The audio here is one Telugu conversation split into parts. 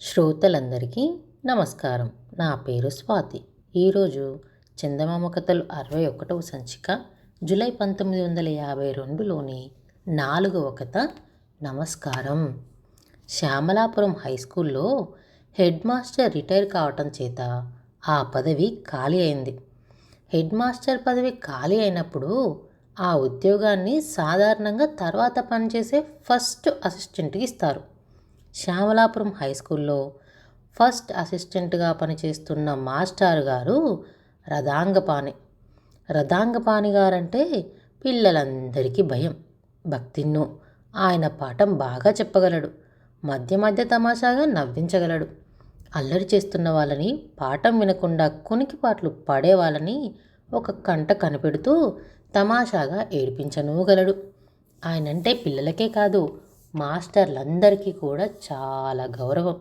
శ్రోతలందరికీ నమస్కారం. నా పేరు స్వాతి. ఈరోజు చందమామ కథలు అరవై ఒకటవ సంచిక జూలై పంతొమ్మిది వందల యాభై రెండులోని నాలుగవ కథ నమస్కారం. శ్యామలాపురం హై స్కూల్లో హెడ్ మాస్టర్ రిటైర్ కావటం చేత ఆ పదవి ఖాళీ అయింది. హెడ్ మాస్టర్ పదవి ఖాళీ అయినప్పుడు ఆ ఉద్యోగాన్ని సాధారణంగా తర్వాత పనిచేసే ఫస్ట్ అసిస్టెంట్కి ఇస్తారు. శ్యామలాపురం హై స్కూల్లో ఫస్ట్ అసిస్టెంట్గా పనిచేస్తున్న మాస్టర్ గారు రథాంగపాణి. రథాంగపాణి గారంటే పిల్లలందరికీ భయం భక్తిన్ను. ఆయన పాఠం బాగా చెప్పగలడు మధ్య మధ్య తమాషాగా నవ్వించగలడు. అల్లరి చేస్తున్న వాళ్ళని పాఠం వినకుండా కునికి పాటలు వాళ్ళని ఒక కంట కనిపెడుతూ తమాషాగా ఏడిపించనూగలడు. ఆయనంటే పిల్లలకే కాదు మాస్టర్లందరికీ కూడా చాలా గౌరవం.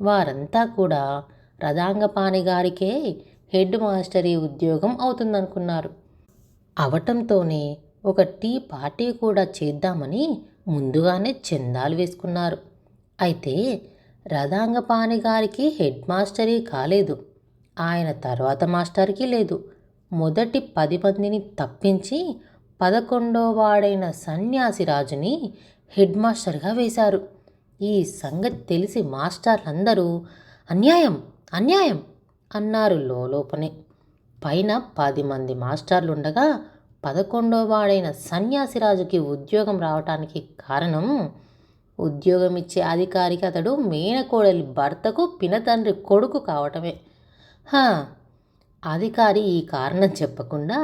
వారంతా కూడా రథాంగపాణి గారికే హెడ్ మాస్టరీ ఉద్యోగం అవుతుందనుకున్నారు. అవటంతోనే ఒక టీ పార్టీ కూడా చేద్దామని ముందుగానే చందాలు వేసుకున్నారు. అయితే రథాంగపాణి గారికి హెడ్ మాస్టరీ కాలేదు. ఆయన తర్వాత మాస్టర్కి లేదు. మొదటి పది మందిని తప్పించి పదకొండో వాడైన సన్యాసిరాజుని హెడ్ మాస్టర్గా వేశారు. ఈ సంగతి తెలిసి మాస్టర్లందరూ అన్యాయం అన్యాయం అన్నారు లోపనే పైన పది మంది మాస్టర్లు ఉండగా పదకొండో వాడైన సన్యాసిరాజుకి ఉద్యోగం రావటానికి కారణం ఉద్యోగం ఇచ్చే అధికారికి అతడు మేనకోడలి భర్తకు పినతండ్రి కొడుకు కావటమే. అధికారి ఈ కారణం చెప్పకుండా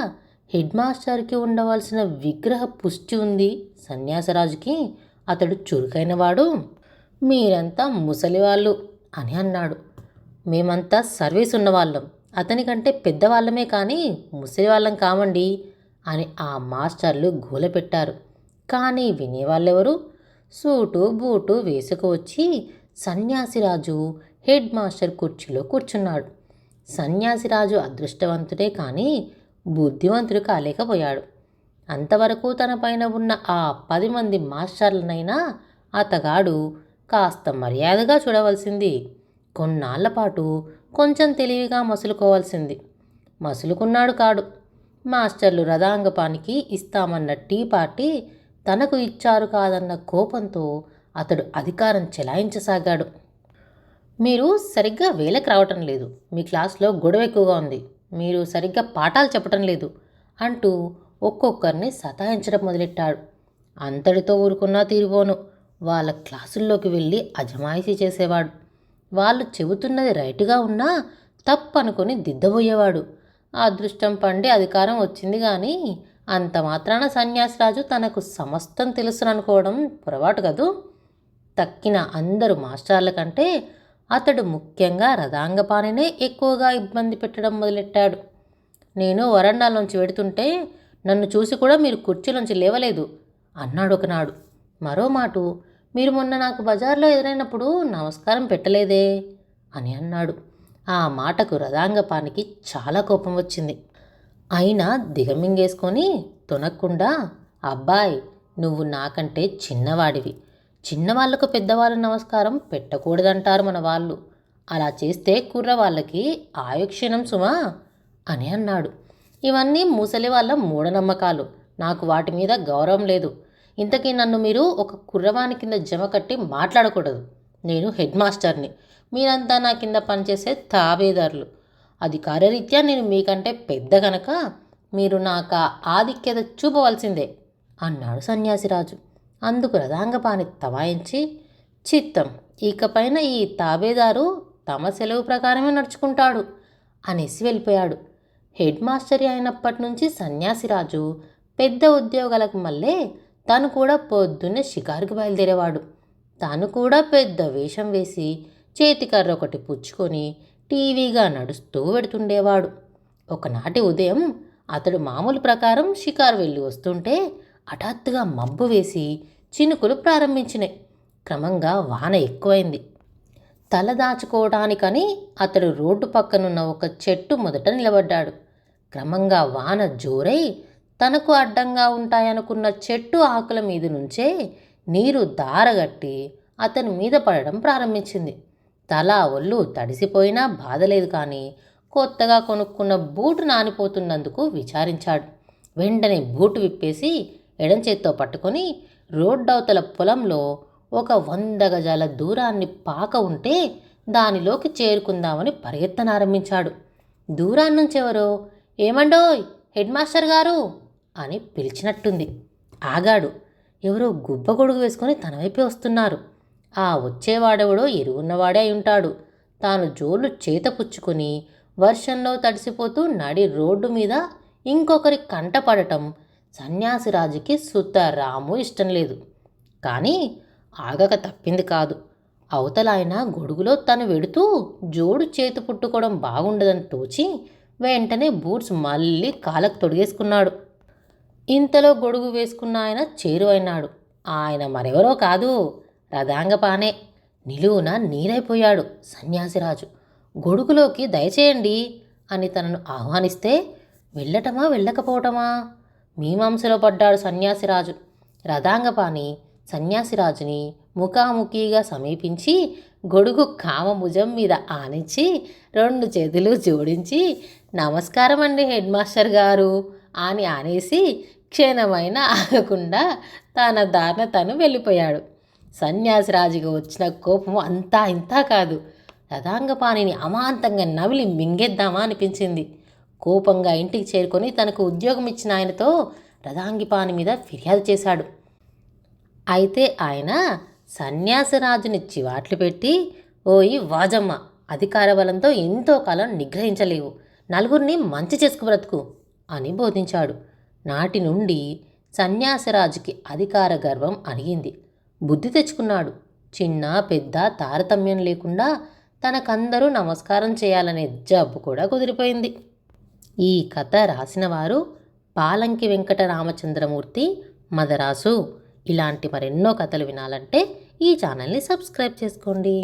హెడ్ మాస్టర్కి ఉండవలసిన విగ్రహ పుష్టి ఉంది. సన్యాసరాజుకి అతడు చురుకైనవాడు. మీరంతా ముసలివాళ్ళు అని అన్నాడు. మేమంతా సర్వీస్ ఉన్నవాళ్ళం. అతనికంటే పెద్దవాళ్ళమే కానీ ముసలివాళ్ళం కామండి అని ఆ మాస్టర్లు గోలపెట్టారు. కానీ వినేవాళ్ళెవరు? సూటు బూటు వేసుకువచ్చి సన్యాసిరాజు హెడ్ మాస్టర్ కుర్చీలో కూర్చున్నాడు. సన్యాసిరాజు అదృష్టవంతుడే కానీ బుద్ధివంతుడు కాలేకపోయాడు. అంతవరకు తన పైన ఉన్న ఆ పది మంది మాస్టర్లనైనా అతగాడు కాస్త మర్యాదగా చూడవలసింది. కొన్నాళ్ళ పాటు కొంచెం తెలివిగా మసులుకోవాల్సింది. మసులుకున్నాడు కాడు. మాస్టర్లు రథాంగపానికి ఇస్తామన్న టీ పార్టీ తనకు ఇచ్చారు కాదన్న కోపంతో అతడు అధికారం చెలాయించసాగాడు. మీరు సరిగ్గా వేలకు రావటం లేదు. మీ క్లాస్లో గొడవ ఎక్కువగా ఉంది. మీరు సరిగ్గా పాఠాలు చెప్పటం లేదు అంటూ ఒక్కొక్కరిని సతాయించడం మొదలెట్టాడు. అంతటితో ఊరుకున్నా తీరిపోను వాళ్ళ క్లాసుల్లోకి వెళ్ళి అజమాయిషీ చేసేవాడు. వాళ్ళు చెబుతున్నది రైటుగా ఉన్నా తప్పు అనుకుని దిద్దబోయేవాడు. ఆ అదృష్టం పండి అధికారం వచ్చింది కానీ అంత మాత్రాన సన్యాసిరాజు తనకు సమస్తం తెలుసుననుకోవడం పొరపాటు కదూ? తక్కిన అందరు మాస్టర్ల కంటే అతడు ముఖ్యంగా రథాంగపానినే ఎక్కువగా ఇబ్బంది పెట్టడం మొదలెట్టాడు. నేను వరండాలోంచి వెడుతుంటే నన్ను చూసి కూడా మీరు కుర్చీలోంచి లేవలేదు అన్నాడు ఒకనాడు. మరో మాట మీరు మొన్న నాకు బజార్లో ఎదురైనప్పుడు నమస్కారం పెట్టలేదే అని అన్నాడు. ఆ మాటకు రథాంగపానికి చాలా కోపం వచ్చింది. అయినా దిగమింగేసుకొని తొనక్కుండా అబ్బాయి నువ్వు నాకంటే చిన్నవాడివి. చిన్నవాళ్ళకు పెద్దవాళ్ళ నమస్కారం పెట్టకూడదంటారు మన వాళ్ళు అలా చేస్తే కుర్రవాళ్ళకి ఆయుక్షణం సుమా? అని అన్నాడు. ఇవన్నీ ముసలి వాళ్ళ మూఢనమ్మకాలు. నాకు వాటి మీద గౌరవం లేదు. ఇంతకీ నన్ను మీరు ఒక కుర్రవాని కింద జమ కట్టి మాట్లాడకూడదు. నేను హెడ్ మాస్టర్ని. మీరంతా నా కింద పనిచేసే తాబేదారులు. అధికారరీత్యా నేను మీకంటే పెద్ద గనక మీరు నాకు ఆధిక్యత చూపవలసిందే అన్నాడు సన్యాసిరాజు. అందుకు రథాంగపాణి తమాయించి చిత్తం ఇకపైన ఈ తాబేదారు తమ సెలవు ప్రకారమే నడుచుకుంటాడు అనేసి వెళ్ళిపోయాడు. హెడ్ మాస్టర్ అయినప్పటి నుంచి సన్యాసిరాజు పెద్ద ఉద్యోగాలకు మళ్ళీ తను కూడా పొద్దున్నే షికారుకు బయలుదేరేవాడు. తాను కూడా పెద్ద వేషం వేసి చేతికర్ర ఒకటి పుచ్చుకొని టీవీగా నడుస్తూ పెడుతుండేవాడు ఒకనాటి ఉదయం అతడు మామూలు ప్రకారం షికారు వెళ్ళి వస్తుంటే హఠాత్తుగా మబ్బు వేసి చినుకులు ప్రారంభించినాయి. క్రమంగా వాన ఎక్కువైంది. తల దాచుకోవడానికని అతడు రోడ్డు పక్కనున్న ఒక చెట్టు మొదట నిలబడ్డాడు. క్రమంగా వాన జోరై తనకు అడ్డంగా ఉంటాయనుకున్న చెట్టు ఆకుల మీద నుంచే నీరు దారగట్టి అతని మీద పడడం ప్రారంభించింది. తల ఒళ్ళు తడిసిపోయినా బాధలేదు కానీ కొత్తగా కొనుక్కున్న బూటు నానిపోతున్నందుకు విచారించాడు. వెంటనే బూటు విప్పేసి ఎడం చేత్తో పట్టుకొని రోడ్డవతల పొలంలో ఒక వంద గజాల దూరాన్ని పాక ఉంటే దానిలోకి చేరుకుందామని పరిగెత్తనారంభించాడు దూరాన్నుంచెవరో? ఏమండోయ్ హెడ్ మాస్టర్ గారు? అని పిలిచినట్టుంది. ఆగాడు. ఎవరో గుబ్బ గొడుగు వేసుకొని తన వైపే వస్తున్నారు. ఆ వచ్చేవాడెవడో ఎరుగున్నవాడే అయి ఉంటాడు తాను జోళ్ళు చేతపుచ్చుకొని వర్షంలో తడిసిపోతూ నడి రోడ్డు మీద ఇంకొకరి కంట పడటం సన్యాసిరాజుకి సుతరాము ఇష్టం లేదు. కానీ ఆగక తప్పింది కాదు. అవతల ఆయన గొడుగులో తను వెడుతూ జోడు చేతి పుట్టుకోవడం బాగుండదని తోచి వెంటనే బూట్స్ మళ్ళీ కాలకు తొడిగేసుకున్నాడు. ఇంతలో గొడుగు వేసుకున్న ఆయన చేరువైనాడు ఆయన మరెవరో కాదు. రథాంగపానే. నిలువున నీరైపోయాడు సన్యాసిరాజు. గొడుగులోకి దయచేయండి అని తనను ఆహ్వానిస్తే వెళ్ళటమా వెళ్ళకపోవటమా? మీమాంసలో పడ్డాడు సన్యాసిరాజు. రథాంగపాణి సన్యాసిరాజుని ముఖాముఖిగా సమీపించి గొడుగు కామభుజం మీద ఆనించి రెండు చేతులు జోడించి నమస్కారం అండి హెడ్ మాస్టర్ గారు అని ఆనేసి క్షణమైన ఆగకుండా తన దారిన తను వెళ్ళిపోయాడు. సన్యాసిరాజుకి వచ్చిన కోపం అంతా ఇంతా కాదు. రథాంగపాణిని అమాంతంగా నవిలి మింగేద్దామా అనిపించింది. కోపంగా ఇంటికి చేరుకొని తనకు ఉద్యోగం ఇచ్చిన ఆయనతో రథాంగిపాని మీద ఫిర్యాదు చేశాడు. అయితే ఆయన సన్యాసరాజుని చివాట్లు పెట్టి ఓయి వాజమ్మ అధికార బలంతో ఎంతో కాలం నిగ్రహించలేవు. నలుగురిని మంచి చేసుకు బ్రతుకు అని బోధించాడు. నాటి నుండి సన్యాసరాజుకి అధికార గర్వం అణిగింది. బుద్ధి తెచ్చుకున్నాడు. చిన్న పెద్ద తారతమ్యం లేకుండా తనకందరూ నమస్కారం చేయాలనే జబ్బు కూడా కుదిరిపోయింది. ఈ కథ రాసినవారు పాలంకి వెంకట రామచంద్రమూర్తి మదరాసు. ఇలాంటి మరెన్నో కథలు వినాలంటే ఈ ఛానల్ని సబ్స్క్రైబ్ చేసుకోండి.